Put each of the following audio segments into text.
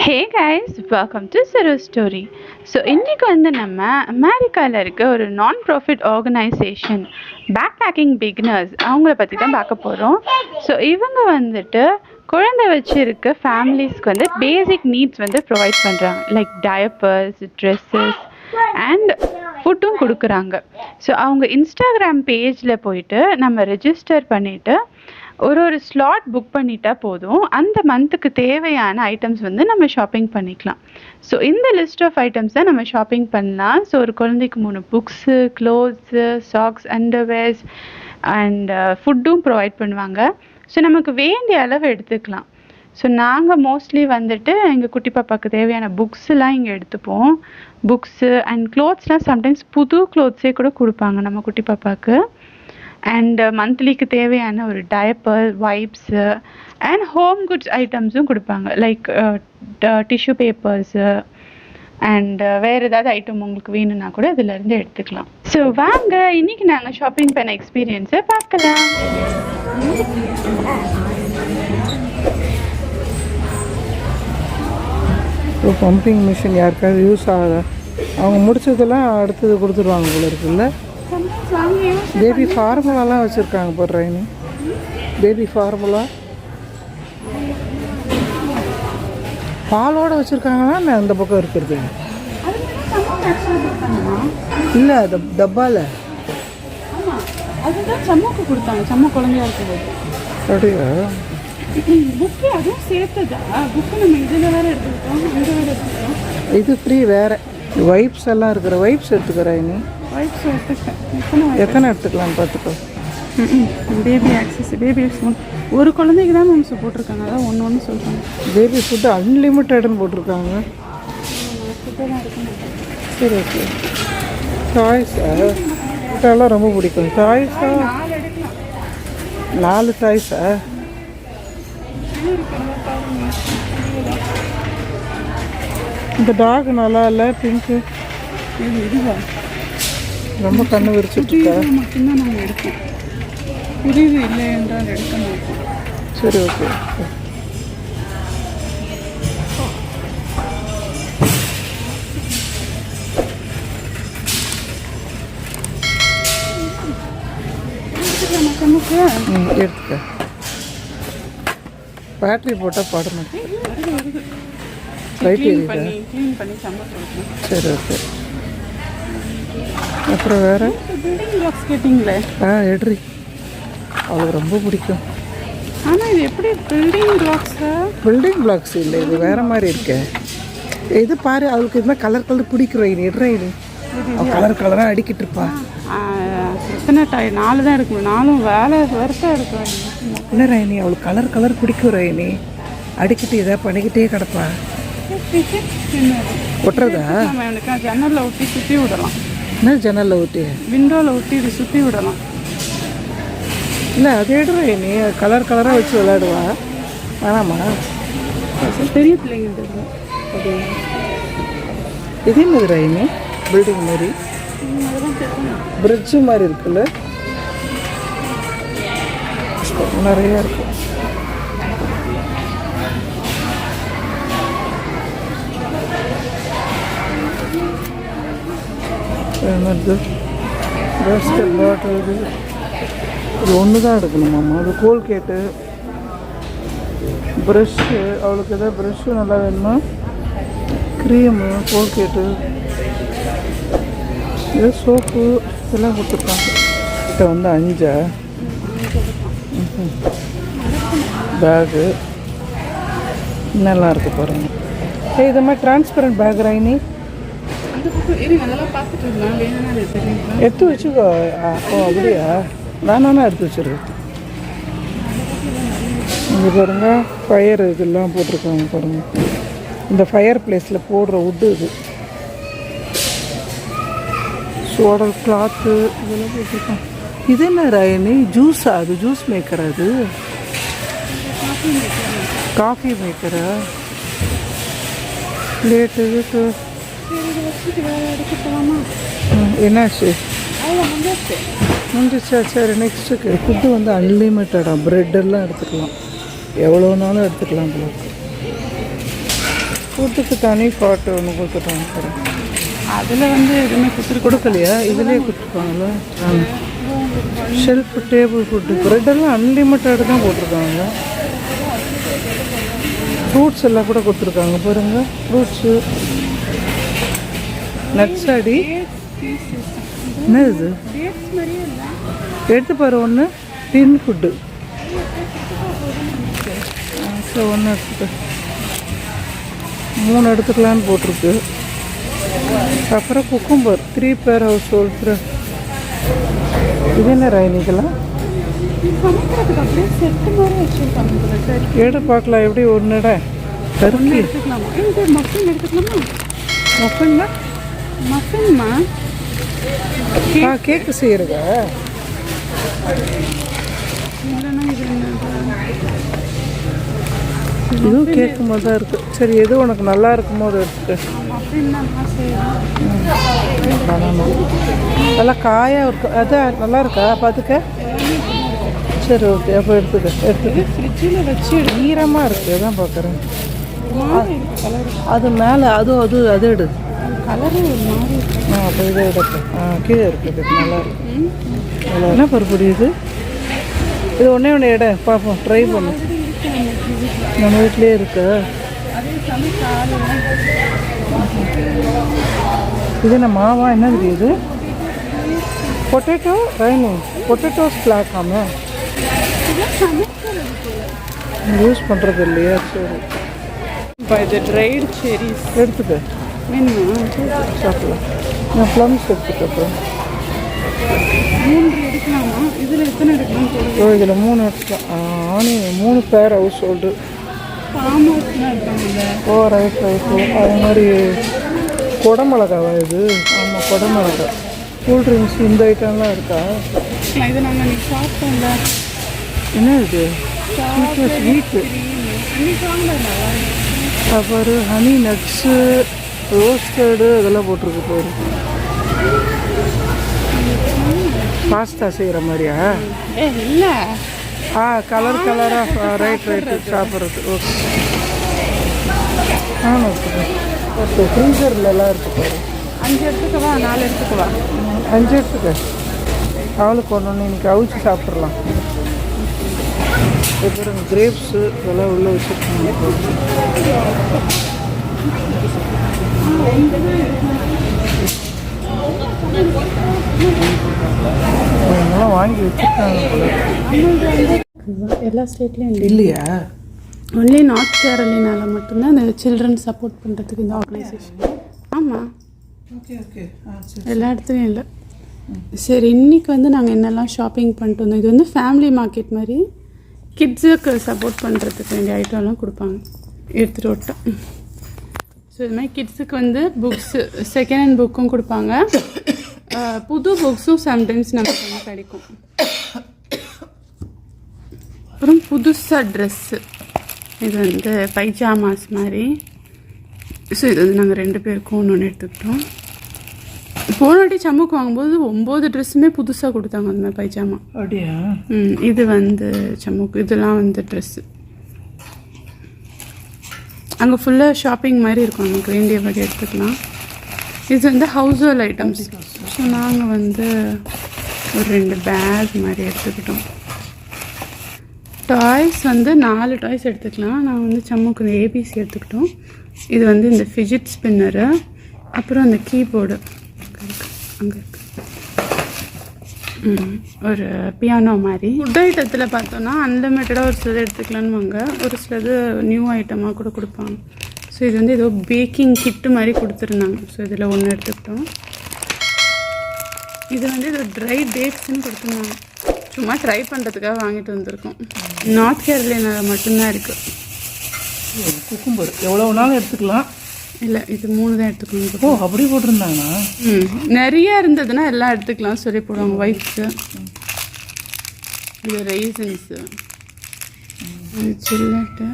Hey guys welcome to சிறு story so இன்றைக்கி வந்து நம்ம அமெரிக்காவில் இருக்க ஒரு non profit organization pack packing beginners அவங்கள பற்றி தான் பார்க்க போகிறோம் ஸோ இவங்க வந்துட்டு குழந்தை வச்சிருக்க ஃபேமிலிஸ்க்கு வந்து பேசிக் நீட்ஸ் வந்து ப்ரொவைட் பண்ணுறாங்க லைக் டயப்பர்ஸ் ட்ரெஸ்ஸஸ் அண்ட் ஃபுட்டும் கொடுக்குறாங்க. ஸோ அவங்க இன்ஸ்டாகிராம் பேஜில் போயிட்டு நம்ம ரெஜிஸ்டர் பண்ணிவிட்டு ஒரு ஒரு ஸ்லாட் புக் பண்ணிட்டா போதும். அந்த மந்த்துக்கு தேவையான ஐட்டம்ஸ் வந்து நம்ம ஷாப்பிங் பண்ணிக்கலாம். ஸோ இந்த லிஸ்ட் ஆஃப் ஐட்டம்ஸ் தான் நம்ம ஷாப்பிங் பண்ணலாம். ஸோ ஒரு குழந்தைக்கு மூணு books clothes socks underwears and ஃபுட்டும் ப்ரொவைட் பண்ணுவாங்க. ஸோ நமக்கு வேண்டிய அளவு எடுத்துக்கலாம். ஸோ நாங்கள் மோஸ்ட்லி வந்துட்டு எங்கள் குட்டி பாப்பாவுக்கு தேவையான புக்ஸ்லாம் இங்கே எடுத்துப்போம். புக்ஸு அண்ட் க்ளோத்ஸ்லாம் சம்டைம்ஸ் புது க்ளோத்ஸே கூட கொடுப்பாங்க நம்ம குட்டி பாப்பாவுக்கு அண்ட் மந்த்லிக்கு uh, தேவையான ஒரு diaper wipes and home goods ஐட்டம்ஸும் கொடுப்பாங்க. லைக் டிஷ்யூ பேப்பர்ஸு அண்ட் வேறு ஏதாவது ஐட்டம் உங்களுக்கு வேணும்னா கூட இதுலேருந்து எடுத்துக்கலாம். ஸோ வாங்க இன்னைக்கு நாங்கள் ஷாப்பிங் பண்ண எக்ஸ்பீரியன்ஸை பார்க்கலாம். இப்போ பம்பிங் மிஷின் யாருக்காவது யூஸ் ஆகுதா அவங்க முடிச்சதெல்லாம் அடுத்தது கொடுத்துருவாங்க போல இருக்குல்ல பேபி ஃபார்முலாலாம் வச்சுருக்காங்க போடுறேன்னு பேபி ஃபார்முலா பாலோடு வச்சுருக்காங்கன்னா அந்த பக்கம் இருக்கிறது? இல்லை அது டப்பாவில் அதுதான் சம்மாக்கு கொடுத்தாங்க சம்மா குழந்தையா இருக்கும்போது அப்படியா? புக்கு அதுவும் சேர்த்ததா புக்கு நம்ம இதில் வேற எடுத்துக்கிட்டோம் இங்கே வேற எடுத்துக்கிட்டோம் இது ஃப்ரீ வேற. வைப்ஸ் எல்லாம் இருக்கிற வைப்ஸ் எடுத்துக்கிறேன் நீ எத்தனை எத்தனை எடுத்துக்கலாம் பார்த்துக்கோ. பேபி ஆக்சஸ் பேபி ஒரு குழந்தைக்கு தான் மேம்ஸ் போட்டிருக்காங்க. அதான் ஒன்று ஒன்று சொல்கிறாங்க பேபி ஃபுட்டு அன்லிமிட்டட்னு போட்டிருக்காங்க. சரி ஓகே டாய்ஸா இதெல்லாம் ரொம்ப பிடிக்கும். டாய்ஸா நாலு டாய்ஸா இந்த டாக் நல்லா இல்லை? பிங்க்கு இது இதுவா? ரொம்ப கண்ணு விரிச்சிட்டு மட்டும்தான் நாங்கள் எடுப்போம். புரியுது இல்லை என்றால் எடுக்க மாட்டோம். சரி ஓகே. எடுத்துக்க. பேட்ரி போட்டால் பாடணும் சம்ம சொல்கிறேன் சரி ஓகே. அப்புறம் வேறு? கேட்டிங்களே ஆ எடுறி. அவளுக்கு ரொம்ப பிடிக்கும். ஆனால் இது எப்படி பில்டிங் பிளாக்ஸை பில்டிங் பிளாக்ஸ் இல்லை இது வேற மாதிரி இருக்கே. இது பாரு அவளுக்கு இது கலர் கலர் பிடிக்கிறோம் இது எடுறா இது கலர் கலராக அடிக்கிட்டு இருப்பா. எத்தனை டாய் நாலு தான் எடுக்கணும் நாலும் வேலை வருஷம் எடுக்கிறோம் என்ன ராயினி அவளுக்கு கலர் கலர் பிடிக்கும் ராயினி அடிக்கிட்டு இதை பண்ணிக்கிட்டே கிடப்பா. ஒட்டுறதா? ஜன்னலில் ஒட்டி சுற்றி விடலாம். என்ன ஜன்னலில் ஊட்டி விண்டோவில் ஒட்டி இது சுற்றி விடலாம் இல்லை அது எடுறா நீ கலர் கலராக வச்சு விளையாடுவா வேணாமா பெரிய பிள்ளைங்க அது இதே மாதிரி ராயினி பில்டிங் மாதிரி பிரிட்ஜு மாதிரி இருக்குல்ல நிறைய இருக்கு என்னது பேஸ்கெட் பாட்டில் இது. இது ஒன்று தான் எடுக்கணுமாம்மா? அது கோல்கேட்டு. ப்ரஷ்ஷு அவளுக்கு எதாவது ப்ரஷ்ஷு நல்லா வேணுமா? Cream Colgate. இது சோப்பு இதெல்லாம் கொடுத்துருக்காங்க கிட்ட வந்து அஞ்சா. பேகு. நல்லா இருக்குது பாருங்க. இது மாதிரி டிரான்ஸ்பரண்ட் பேக் ராயினி அந்த பக்கம் இருங்க அதெல்லாம் பார்த்துட்டு இருக்கலாம் வேணும்னா எடுத்து வச்சுக்கோ. ஓ அப்படியா? வேணானா எடுத்து வச்சிரு. இங்கே பாருங்க ஃபயர் இதெல்லாம் போட்டிருக்காங்க பாருங்க. இந்த ஃபயர் பிளேஸில் போடுற வுட்டு இது. சோடல் கிளாத்து இதெல்லாம் போட்டிருக்காங்க. இது என்ன ராயணி ஜூஸா அது ஜூஸ் மேக்கர் அது காஃபி மேக்கரா பிளேட்டு என்னாச்சு? முடிஞ்சிச்சா சரி நெக்ஸ்ட்டு ஃபுட்டு வந்து அன்லிமிட்டடா ப்ரெட் எல்லாம் எடுத்துக்கலாம். எவ்வளோனாலும் எடுத்துக்கலாம் போல ஃபுட்டுக்கு தனி பாட்டு ஒன்று கொடுத்துட்டாங்க அதில் வந்து எதுவுமே கொடுத்துருக்கு கொடுக்கலையா? இதுலேயே கொடுத்துருக்காங்களா ஷெல்ஃப் டேபிள் ஃபுட்டு ப்ரெட்டெல்லாம் அன்லிமிட்டட் தான் போட்டிருக்காங்க. ஃப்ரூட்ஸ் எல்லாம் கூட கொடுத்துருக்காங்க பாருங்க. ஃப்ரூட்ஸு நட்ஸ் அடி. என்ன இது? எடுத்து பாரு ஒன்று டின் ஃபுட்டு ஸோ ஒன்று எடுத்துக்க. மூணு எடுத்துக்கலான்னு போட்டிருக்கு. அப்புறம் குக்கும்பர் த்ரீ பேர் ஹவுஸ் ஹோல்ட்ரு இது என்ன சரி எடு பார்க்கலாம் எப்படி ஒன்றுட கரும்பி எடுத்துக்கலாமா? மஃபின் எடுத்துக்கலாமா? மஃபின்னா மஃபின்மா? ஆ கேக்கு செய்கிறதா இதுவும் கேக்கு மாதிரி தான் இருக்குது சரி எது உனக்கு நல்லா இருக்குமோ அதை எடுத்துக்க. நல்லா காயாக இருக்கு. அதான் நல்லா இருக்கா? பார்த்துக்க. சரி ஓகே. அப்போ எடுத்துக்க. எடுத்துக்க. ஃப்ரிட்ஜில் வச்சு ஈரமாக இருக்குது அதான் பார்க்குறேன். அது மேலே அதுவும் அது அது எடு. கலரு ஒரு மாதிரி ஆ அப்போ இதை எடுப்பேன் ஆ கீழே இருக்குது நல்லா இருக்கு. என்ன பருப்பொடி இது? இது ஒன்றே ஒன்று எடை. பார்ப்போம் ட்ரை பண்ணு. நம்ம வீட்லேயே. இருக்கா? இது என்ன மாவா? என்ன தெரியுது பொட்டேட்டோ ரைனு பொட்டேட்டோஸ் பிளாக்காம யூஸ் பண்ணுறது இல்லையா. சரி. இப்போ இது ட்ரைடு செரிஸ் எடுத்துக்க. வேணுமா நான் ப்ளம்ஸ் எடுத்துக்க மூன்று எடுக்கலாமா இதில் எத்தனை ஓ இதில் மூணு எடுக்கலாம் ஆனி மூணு பேர் household oh right right அது மாதிரி குடமிளகாவா இது ஆமாம் குடமிளகா கூல் ட்ரிங்க்ஸ் இந்த ஐட்டம்லாம் இருக்கா இது நாங்கள் இன்னைக்கு சாப்பிட்டோம்ல என்ன இது ஸ்வீட்டு ஸ்வீட்டு அப்புறம் ஹனி நட்ஸு ரோஸ்டடு அதெல்லாம் போட்டிருக்கு பாரு பாஸ்தா செய்கிற மாதிரியா? இல்லை. ஆ கலர் கலராக ரைட் ரைட்டு சாப்பிட்றது. ஓகே ஆ ஓகே ஓகே ஃப்ரீசர்லலாம் இருக்கு பாரு. அஞ்சு எடுத்துக்கவா நாலு எடுத்துக்கவா அஞ்சு எடுத்துக்க. அவளுக்கு ஒன்று ஒன்று இன்னைக்கு அவிச்சு சாப்பிட்றலாம் அப்புறம் கிரேப்ஸு இதெல்லாம் உள்ளே வச்சுருக்காங்க இதெல்லாம் வாங்கி வச்சுருக்காங்க எல்லா ஸ்டேட்லேயும் இல்லையா. ஒன்லி நார்த் கேரளினால மட்டும்தான் இந்த சில்ட்ரன் சப்போர்ட் பண்ணுறதுக்கு இந்த ஆர்கனைசேஷன் ஆமாம் ஓகே ஓகே எல்லா இடத்துலையும் இல்லை. சரி இன்னைக்கு வந்து நாங்கள் என்னெல்லாம் ஷாப்பிங் பண்ணிட்டு வந்தோம்? இது வந்து ஃபேமிலி மார்க்கெட் மாதிரி கிட்ஸுக்கு சப்போர்ட் பண்ணுறதுக்கு வேண்டிய ஐட்டம்லாம் கொடுப்பாங்க. எடுத்துகிட்டு விட்டோம் ஸோ இது மாதிரி கிட்ஸுக்கு வந்து புக்ஸு செகண்ட் ஹேண்ட் புக்கும் கொடுப்பாங்க. புது புக்ஸும் சம்டைம்ஸ் நமக்கு வந்து கிடைக்கும். அப்புறம் புதுசாக ட்ரெஸ்ஸு இது வந்து பைஜாமாஸ் மாதிரி. ஸோ இது வந்து நாங்கள் ரெண்டு பேருக்கும் ஒன்று ஒன்று எடுத்துக்கிட்டோம். போன வாட்டி சம்முக்கு வாங்கும்போது ஒம்பது ட்ரெஸ்ஸுமே புதுசாக கொடுத்தாங்க அந்த மாதிரி பைஜாமா அப்படியா? ம் இது வந்து சம்முக்கு இதெல்லாம் வந்து ட்ரெஸ்ஸு அங்கே ஃபுல்லாக ஷாப்பிங் மாதிரி இருக்கும். நமக்கு வேண்டிய வகை எடுத்துக்கலாம். இது வந்து ஹவுஸ் ஹோல் ஐட்டம்ஸ் ஸோ நாங்கள் வந்து ஒரு ரெண்டு பேக் மாதிரி எடுத்துக்கிட்டோம். டாய்ஸ் வந்து நாலு டாய்ஸ் எடுத்துக்கலாம். நான் வந்து சம்முக்கு ஏபிசி எடுத்துக்கிட்டோம். இது வந்து இந்த ஃபிஜிட் ஸ்பின்னரு அப்புறம் அந்த கீபோர்டு அங்கே இருக்குது அங்கே ஒரு பியானோ மாதிரி. ஃபுட் ஐட்டத்தில் பார்த்தோன்னா அன்லிமிட்டடாக ஒரு சிலது எடுத்துக்கலான்னு வாங்க ஒரு சிலது நியூ ஐட்டமாக கூட கொடுப்பாங்க. ஸோ இது வந்து ஏதோ பேக்கிங் கிட்டு மாதிரி கொடுத்துருந்தாங்க. ஸோ இதில் ஒன்று எடுத்துக்கிட்டோம். இது வந்து இது ட்ரை டேட்ஸ்னு கொடுத்துருந்தாங்க. சும்மா ட்ரை பண்ணுறதுக்காக வாங்கிட்டு வந்திருக்கோம். நார்த் கேரளினால மட்டும்தான் இருக்குது குக்கும்பர் எவ்வளோ நாளும் எடுத்துக்கலாம். இல்லை இது மூணு தான் எடுத்துக்கணும். ஓ அப்படி போட்டிருந்தாங்கண்ணா? ம் நிறைய இருந்ததுன்னா எல்லாம் எடுத்துக்கலாம் சொல்லி போடுவாங்க ஒய்ஃப்க்கு இது ரைசன்ஸு இது சில்லட்டு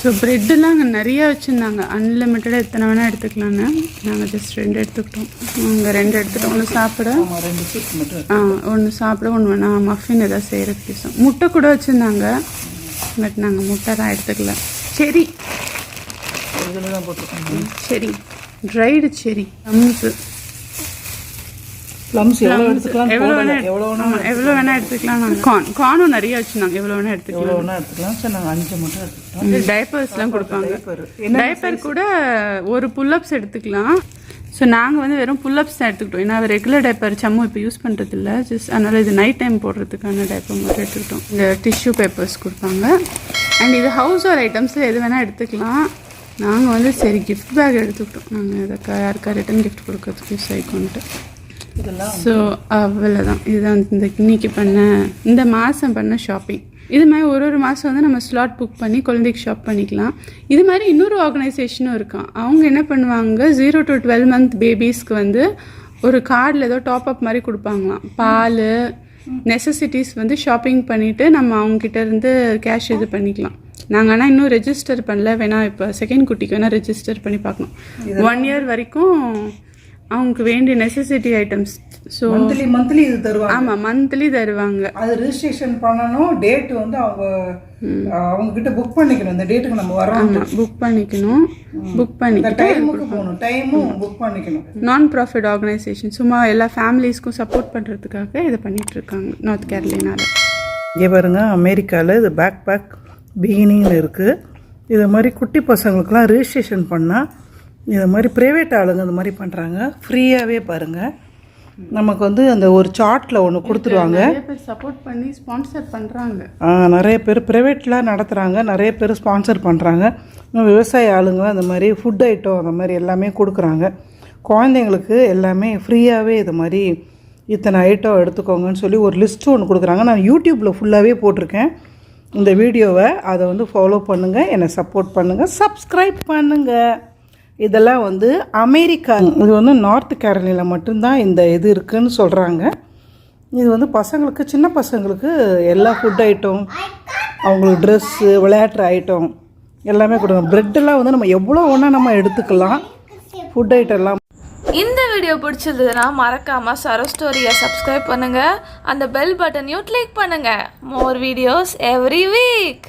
ஸோ ப்ரெட்டெல்லாம் அங்கே நிறைய வச்சுருந்தாங்க. அன்லிமிட்டடாக எத்தனை வேணால் எடுத்துக்கலான்னு நாங்கள் ஜஸ்ட் ரெண்டு எடுத்துக்கிட்டோம். நாங்கள் ரெண்டு எடுத்துட்டோம் ஒன்று சாப்பிட. ஆ ஒன்று சாப்பிட ஒன்று வேணா. மஃபின் ஏதாவது செய்கிறதுக்கு பீஸும் முட்டை கூட வச்சுருந்தாங்க. பட் நாங்கள் முட்டை தான் எடுத்துக்கல. சரி. இதில் தான் போட்டிருக்காங்க. செரி. ட்ரைடு செரி ப்ளம்ஸு ப்ளம்ஸ் எவ்வளோ எடுத்துக்கலாம்? எவ்வளோ வேணா எவ்வளோ வேணா ஆமாம் எவ்வளோ வேணா எடுத்துக்கலாம் நாங்கள் கார்ன் கார்னும் நிறைய வச்சுருந்தாங்க. எவ்வளோ வேணா எடுத்துக்கலாம். எவ்வளோ வேணா எடுத்துக்கலாம். சரி நாங்கள் அஞ்சு மட்டும் எடுத்துக்கலாம். டைப்பர்ஸ்லாம் கொடுப்பாங்க. டைப்பர் கூட ஒரு புல்லப்ஸ் எடுத்துக்கலாம். ஸோ நாங்கள் வந்து வெறும் புல்லப்ஸ் தான் எடுத்துக்கிட்டோம். ஏன்னா ரெகுலர் டைப்பர் சம்மு இப்போ யூஸ் பண்ணுறது இல்லை ஜஸ்ட் அதனால் இது நைட் டைம் போடுறதுக்கான டைப்பர் மட்டும் எடுத்துக்கிட்டோம். இந்த டிஷ்யூ பேப்பர்ஸ் கொடுப்பாங்க. அண்ட் இது ஹவுஸ் ஹோல் ஐட்டம்ஸில் எது வேணால் எடுத்துக்கலாம். நாங்கள் வந்து சரி கிஃப்ட் பேக் எடுத்துக்கிட்டோம். நாங்கள் இதுக்கு யாருக்கா ரிட்டன் கிஃப்ட் கொடுக்கறதுக்கு யூஸ் ஆகிக்கோன்ட்டு ஸோ அவ்வளோதான் இதுதான் இந்த இன்னைக்கு பண்ண இந்த மாதம் பண்ண ஷாப்பிங் இது மாதிரி ஒரு ஒரு மாதம் வந்து நம்ம ஸ்லாட் புக் பண்ணி குழந்தைக்கு ஷாப் பண்ணிக்கலாம். இது மாதிரி இன்னொரு ஆர்கனைசேஷனும் இருக்கான். அவங்க என்ன பண்ணுவாங்க ஜீரோ டு டுவெல் மந்த் பேபிஸ்க்கு வந்து ஒரு கார்டில் ஏதோ டாப் அப் மாதிரி கொடுப்பாங்களாம். பால் நெசசிட்டிஸ் வந்து ஷாப்பிங் பண்ணிவிட்டு நம்ம அவங்ககிட்ட இருந்து கேஷ் இது பண்ணிக்கலாம். நாங்கள் ஆனால் இன்னும் ரெஜிஸ்டர் பண்ணல. வேணா இப்போ செகண்ட் குட்டிக்கு வேணால் ரெஜிஸ்டர் பண்ணி பார்க்கணும் ஒன் இயர் வரைக்கும் அவங்களுக்கு வேண்டிய necessity items so monthly monthly இது தருவாங்க. ஆமாம் மந்த்லி தருவாங்க. அது ரிஜிஸ்ட்ரேஷன் பண்ணணும். டேட் வந்து அவங்க அவங்க கிட்ட புக் பண்ணிக்கணும். இந்த டேட்டுக்கு நம்ம வரோம் புக் பண்ணிக்கணும். புக் இந்த பண்ணிக்கிட்டு டைமுக்கு போகணும். டைமும் புக் பண்ணிக்கணும். நான் ப்ராஃபிட் ஆர்கனைசேஷன் சும்மா எல்லா ஃபேமிலிஸ்க்கும் சப்போர்ட் பண்ணுறதுக்காக இதை பண்ணிட்டு இருக்காங்க நார்த் கேரளினால இங்கே பாருங்க அமெரிக்காவில் இது பேக் பேக் பிகினிங்கில் இருக்குது இது மாதிரி குட்டி பசங்களுக்குலாம் ரிஜிஸ்ட்ரேஷன் பண்ணால் இது மாதிரி ப்ரைவேட் ஆளுங்க இந்த மாதிரி பண்ணுறாங்க ஃப்ரீயாகவே பாருங்கள் நமக்கு வந்து அந்த ஒரு சார்ட்டில் ஒன்று கொடுத்துருவாங்க. நிறைய பேர் சப்போர்ட் பண்ணி ஸ்பான்சர் பண்ணுறாங்க நிறைய பேர் ப்ரைவேட்டில் நடத்துகிறாங்க நிறைய பேர் ஸ்பான்சர் பண்ணுறாங்க இன்னும் விவசாய ஆளுங்களாம் இந்த மாதிரி ஃபுட் ஐட்டம் அந்த மாதிரி எல்லாமே கொடுக்குறாங்க. குழந்தைங்களுக்கு எல்லாமே ஃப்ரீயாகவே இது மாதிரி இத்தனை ஐட்டம் எடுத்துக்கோங்கன்னு சொல்லி ஒரு லிஸ்ட்டு ஒன்று கொடுக்குறாங்க. நான் யூடியூப்பில் ஃபுல்லாகவே போட்டிருக்கேன். இந்த வீடியோவை அதை வந்து ஃபாலோ பண்ணுங்கள் என்னை சப்போர்ட் பண்ணுங்கள் சப்ஸ்கிரைப் பண்ணுங்கள் இதெல்லாம் வந்து அமெரிக்கா இது வந்து நார்த் கேரளியில் மட்டும்தான் இந்த இது இருக்குன்னு சொல்கிறாங்க இது வந்து பசங்களுக்கு சின்ன பசங்களுக்கு எல்லா ஃபுட் ஐட்டம் அவங்களுக்கு ட்ரெஸ்ஸு விளையாட்டுற ஐட்டம் எல்லாமே கொடுங்க. ப்ரெட்டெல்லாம் வந்து நம்ம எவ்வளோ ஒன்றா நம்ம எடுத்துக்கலாம். ஃபுட் ஐட்டம் எல்லாம். இந்த வீடியோ பிடிச்சிருந்ததுன்னா மறக்காம சரோ ஸ்டோரியை சப்ஸ்கிரைப் பண்ணுங்க. அந்த பெல் பட்டனையும் கிளிக் பண்ணுங்க. More videos every week